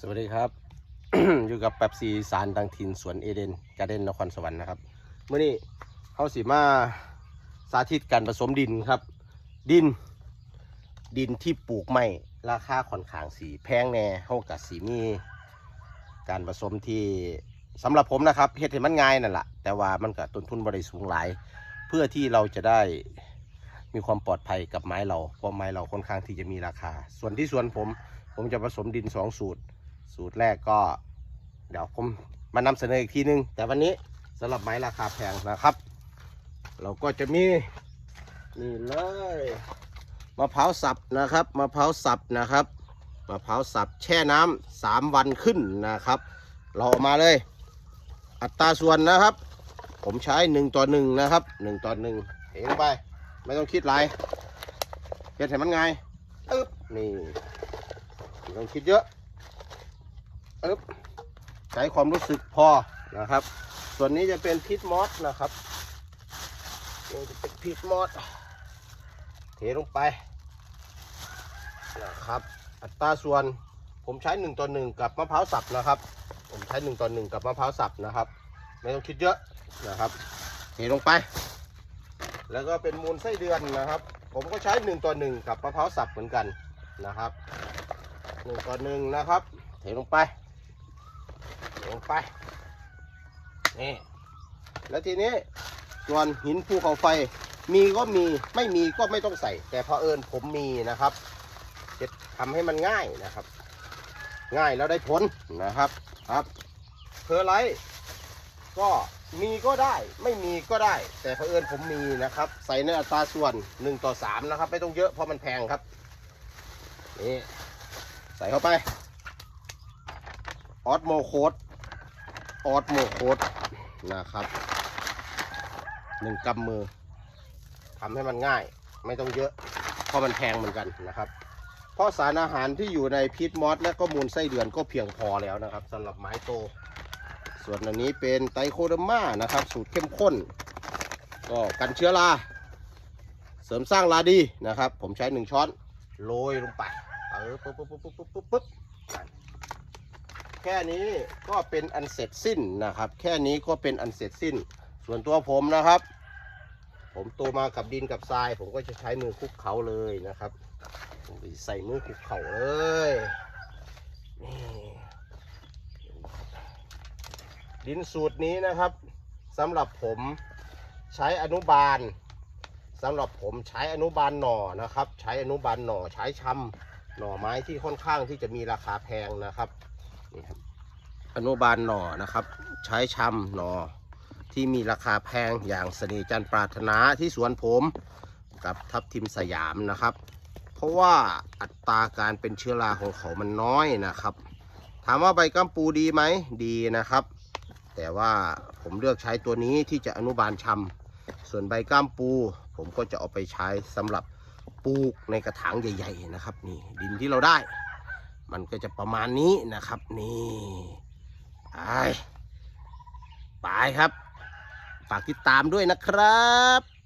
สวัสดีครับ อยู่กับแป๊บซีสารดังทินสวนเอเดนการ์เด้นนครสวรรค์นะครับเมื่อนี้เขาสีมาสาธิตการผสมดินครับ ดิน ดินที่ปลูกไม่ราคาค่อนข้างสีแพงแน่เขากับสีมีการผสมที่สำหรับผมนะครับเฮ็ดให้มันง่ายนั่นแหละแต่ว่ามันก็ต้นทุนบริสูงหลาย เพื่อที่เราจะได้มีความปลอดภัยกับไม้เราเพราะไม้เราค่อนข้างที่จะมีราคา ส่วนที่สวนผม ผมจะผสมดินสองสูตร สูตรแรกก็ เดี๋ยวผมมานำเสนออีกทีนึง แต่วันนี้สำหรับไม้ราคาแพงนะครับ เราก็จะมีนี่เลยมะพร้าวสับนะครับมะพร้าวสับนะครับมะพร้าวสับแช่น้ำสามวันขึ้นนะครับ เราเอามาเลย อัตราส่วนนะครับ ผมใช้หนึ่งต่อหนึ่งนะครับหนึ่งต่อหนึ่งเทลงไป ไม่ต้องคิดไรเฮ็ดให้มันไงอึ๊บนี่ไม่ต้องคิดเยอะ อึ๊บใช้ความรู้สึกพอนะครับ ส่วนนี้จะเป็นพิษมอสนะครับนี่จะเป็นพิษมอสเทลงไปนะครับอัตราส่วนผมใช้หนึ่งต่อหนึ่งกับมะพร้าวสับนะครับ ผมใช้หนึ่งต่อหนึ่งกับมะพร้าวสับนะครับ ไม่ต้องคิดเยอะนะครับเทลงไป แล้วก็เป็นมูลไส้เดือนนะครับ ผมก็ใช้หนึ่งต่อหนึ่งกับมะพร้าวสับเหมือนกันนะครับหนึ่งต่อหนึ่งนะครับ เทลงไป ลงไป นี่ แล้วทีนี้ส่วนหินภูเขาไฟ มีก็มีไม่มีก็ไม่ต้องใส่ แต่พอเอิญผมมีนะครับ จะทำให้มันง่ายนะครับ ง่ายแล้วได้ผลนะครับครับเพอร์ไลท์ก็มีก็ได้ไม่มีก็ได้ แต่เผอิญผมมีนะครับ ใส่ในอัตราส่วน 1 ต่อ 3 นะครับ ไม่ต้องเยอะเพราะมันแพงครับนี่ใส่เข้าไป ออสโมโคด ออสโมโคดนะครับหนึ่งกำมือทำให้มันง่าย ไม่ต้องเยอะ เพราะมันแพงเหมือนกันนะครับ เพราะสารอาหารที่อยู่ในพีทมอสและก็มูลไส้เดือนก็เพียงพอแล้วนะครับสำหรับไม้โต ส่วนอันนี้เป็นไตรโคเดอร์มานะครับ สูตรเข้มข้น ก็กันเชื้อราเสริมสร้างราดีนะครับ ผมใช้หนึ่งช้อนโรยลงไปเออปุ๊บปุ๊บปุ๊บปุ๊บปุ๊บปุ๊บ ค่นี้ก็เป็นอันเสร็จสิ้นนะครับ แค่นี้ก็เป็นอันเสร็จสิ้น ส่วนตัวผมนะครับ ผมโตมากับดินกับทราย ผมก็จะใช้มือคลุกเขาเลยนะครับใส่มือคลุกเขาเลยนี่ดินสูตรนี้นะครับสำหรับผมใช้อนุบาลสำหรับผมใช้อนุบาลหน่อนะครับ ใช้อนุบาลหน่อใช้ชำหน่อไม้ที่ค่อนข้างที่จะมีราคาแพงนะครับ นี่ครับอนุบาลหน่อนะครับ ใช้ชำหน่อที่มีราคาแพงอย่างเสน่ห์จันปรารถนาที่สวนผมกับทับทิมสยามนะครับ เพราะว่าอัตราการเป็นเชื้อราของเขามันน้อยนะครับ ถามว่าใบกัมปูดีไหมดีนะครับ แต่ว่าผมเลือกใช้ตัวนี้ที่จะอนุบาลชำส่วนใบก้ามปู ผมก็จะเอาไปใช้สำหรับปลูกในกระถางใหญ่ ๆ นะครับ นี่ดินที่เราได้ มันก็จะประมาณนี้นะครับนี่ไปไปครับ ฝากติดตามด้วยนะครับ